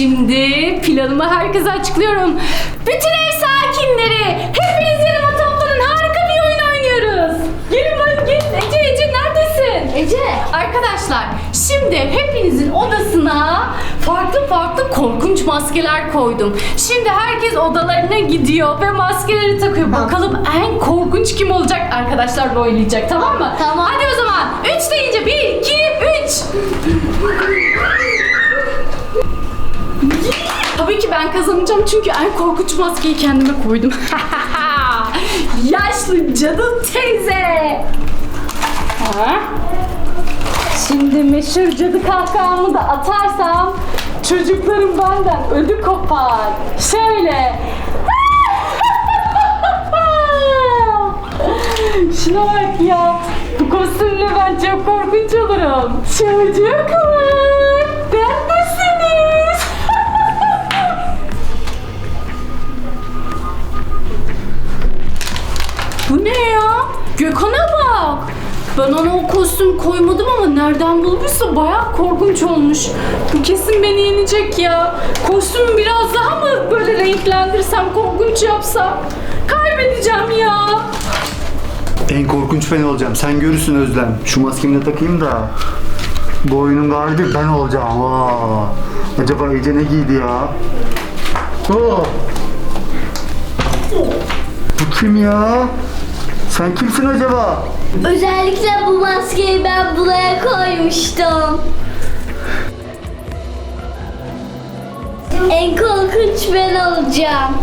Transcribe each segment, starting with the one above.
Şimdi planımı herkese açıklıyorum. Bütün ev sakinleri hepiniz yanıma toplanın harika bir oyun oynuyoruz. Gelin lan gelin. Ece Ece neredesin? Ece. Arkadaşlar şimdi hepinizin odasına farklı farklı korkunç maskeler koydum. Şimdi herkes odalarına gidiyor ve maskeleri takıyor. Bakalım en korkunç kim olacak arkadaşlar oynayacak tamam mı? Tamam. Hadi o zaman 3 deyince 1, 2, 3. ben kazanacağım çünkü en korkunç maskeyi kendime koydum. Yaşlı cadı teyze. Ha? Şimdi meşhur cadı kahkahamı da atarsam çocuklarım benden ödü kopar. Şöyle. Şuna bak ya. Bu kostümle ben çok korkunç olurum. Çocuklar. Bak. Ben ona o kostüm koymadım ama nereden bulmuşsa bayağı korkunç olmuş. Bu kesin beni yenecek ya. Kostümü biraz daha mı böyle renklendirsem, korkunç yapsam? Kaybedeceğim ya. En korkunç ben olacağım. Sen görürsün Özlem. Şu maskemi de takayım da. Bu oyunun ben olacağım. Aa. Acaba Ece ne giydi ya? Oo. Bu kim ya? Sen kimsin acaba? Özellikle bu maskeyi ben buraya koymuştum. En korkunç ben olacağım.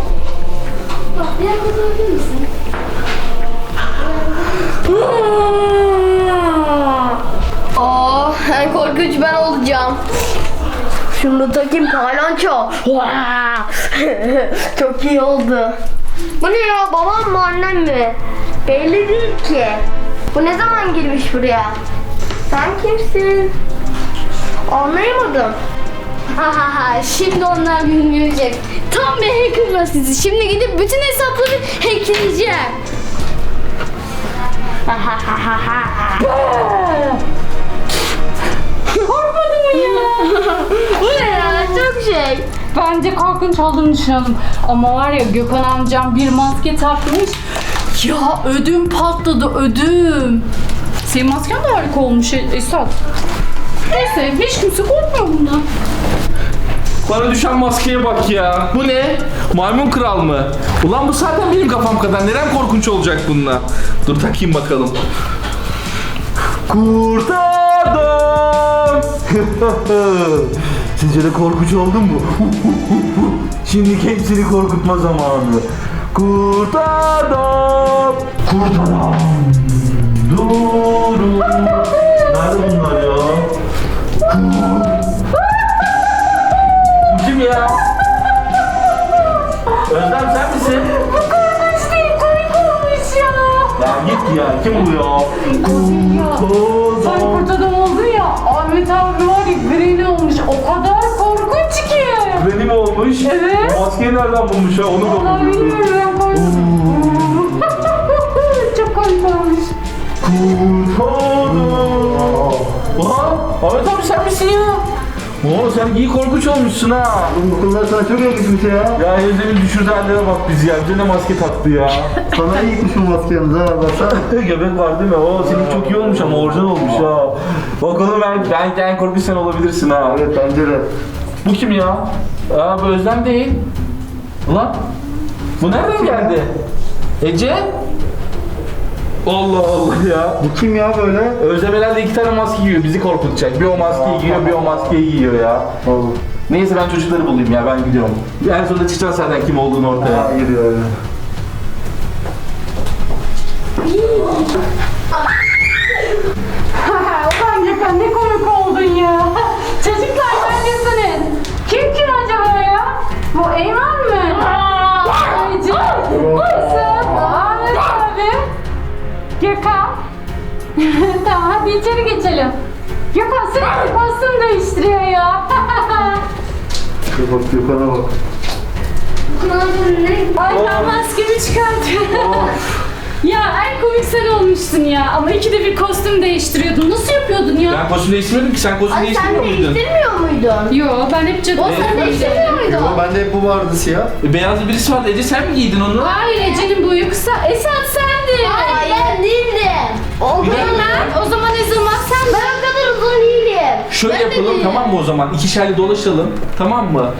Aa, en korkunç ben olacağım. Şunu takayım kalanço. Çok iyi oldu. Bu ne ya babam mı annem mi? Belli değil ki. Bu ne zaman girmiş buraya? Sen kimsin? Anlayamadım. Hahaha şimdi onlar görecek. Tam bir hacker sizi. Şimdi gidip bütün hesapları hackleyeceğim. Korkmadın mı ya? Bence korkunç olduğunu düşünüyordum. Ama var ya Gökhan amcam bir maske takmış. Ya ödüm patladı ödüm. Senin masken de harika olmuş E- Esat. Neyse hiç kimse korkmuyor bundan. Bana düşen maskeye bak ya. Bu ne? Maymun kral mı? Ulan bu zaten benim kafam kadar. Neden korkunç olacak bununla? Dur takayım bakalım. Kurtardım. Sizce de korkunç oldun mu? Şimdi hepsini korkutma zamanı. Kurtardım. Kurtaram. Durun. Nerede bunlar ya? Bu kim ya? Özlem sen misin? Korkunç değil komik olmuş ya. Ya git ya. Kim bu ya? Sen kurt adam oldun ya Ahmet abi var ya green Benim olmuş. Evet. Maskeyi nereden bulmuş ya? Onu da Vallahi bulmuş. bilmiyorum ben koydum. Çok komik olmuş. Oha! Ahmet abi sen misin ya? Oo sen iyi korkunç olmuşsun ha. Bu kızlar sana çok yakışmış ya. Ya Özlem'in düşürdüğü hallere bak bizi ya. Bize ne maske taktı ya. Sana iyi gitmiş bu maske yalnız ha. Baksana. Göbek var değil mi? Oo senin çok iyi olmuş ama orijinal olmuş ha. Bakalım ben, ben en korkunç sen olabilirsin ha. Evet bence de. Bu kim ya? Aa bu Özlem değil. Ulan bu nereden geldi? Ece? Allah Allah ya. Bu kim ya böyle? Özlem herhalde iki tane maske giyiyor bizi korkutacak. Bir o maskeyi giyiyor bir o maskeyi giyiyor ya. Allah. Neyse ben çocukları bulayım ya ben gidiyorum. En sonunda çıkacağız zaten kim olduğunu ortaya. Hayır ya. Ulan Gökhan ne komik oldun ya. Çocuklar neredesiniz? Sürekli kostüm değiştiriyor ya. Şuna bak Gökhan'a bak. Ay ben maskemi çıkartıyorum. ya en komik sen olmuşsun ya. Ama ikide bir kostüm değiştiriyordun. Nasıl yapıyordun ya? Ben kostüm değiştirmedim ki sen kostüm Ay sen değiştirmiyor muydun? değiştirmiyor muydun? Yo ben hep cadı. O sen değiştirmiyor muydun? Bende hep bu vardı siyah. E, Beyaz birisi vardı. Ece sen mi giydin onu? Hayır Ece'nin boyu kısa. Esat sendin. Hayır ben değildim. O ya. O zaman Ezelman Şöyle Ben de yapalım değilim. tamam mı o zaman? İkişerli dolaşalım. Tamam mı?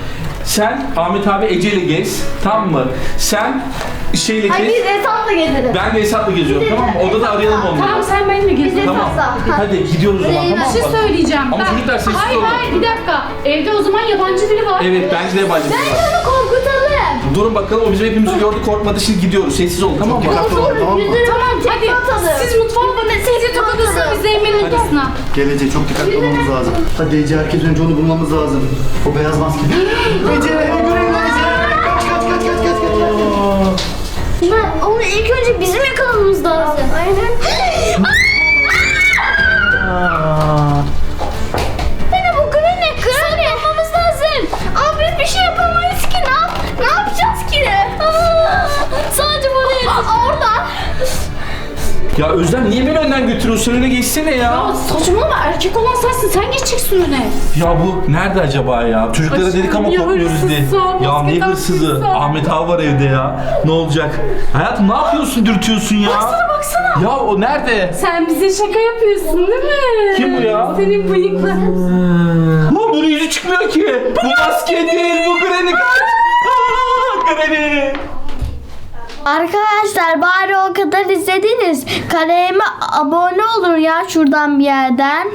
Sen Ahmet abi Ece ile gez. Tamam mı? Sen şeyle gez. biz hesapla getirin. Ben de Esat'la geziyorum Biz de tamam mı? Odada arayalım onları. Tamam sen benimle Biz de gez. Tamam. hesapla. Hadi gidiyoruz o zaman tamam Bir şey mı? söyleyeceğim. Ama Ben- çocuklar sessiz Hayır olun. hayır bir dakika. Evde o zaman yabancı biri var. Evet bence de yabancı biri var. Onu korkutalım. Durun bakalım o bizim hepimizi gördü korkmadı şimdi gidiyoruz sessiz olun tamam mı? olun tamam mı? Yüzünü odasına. Gelece çok dikkatli olmamız lazım. Hadi Ece herkes önce onu bulmamız lazım. O beyaz maske. Ece görün Ece. Kaç kaç kaç kaç kaç kaç. Ben onu ilk önce bizim yakalamamız lazım. Aynen. Ya Özlem niye beni önden götürüyorsun? Önüne geçsene ya. Ya saçmalama erkek olan sensin sen geçeceksin öne. Ya bu nerede acaba ya? Çocuklara Aşkım, dedik ama ya diye. Ya ne hırsızı? Ahmet Ağa var evde ya. Ne olacak? Hayatım ne yapıyorsun dürtüyorsun ya? Baksana baksana. Ya o nerede? Sen bize şaka yapıyorsun değil mi? Kim bu ya? Senin bıyıklı. Lan bunun yüzü çıkmıyor ki. Bu maske değil bu Granny kaç. Aa, Granny. Arkadaşlar bari o kadar izlediniz. Kanalıma abone olun ya şuradan bir yerden.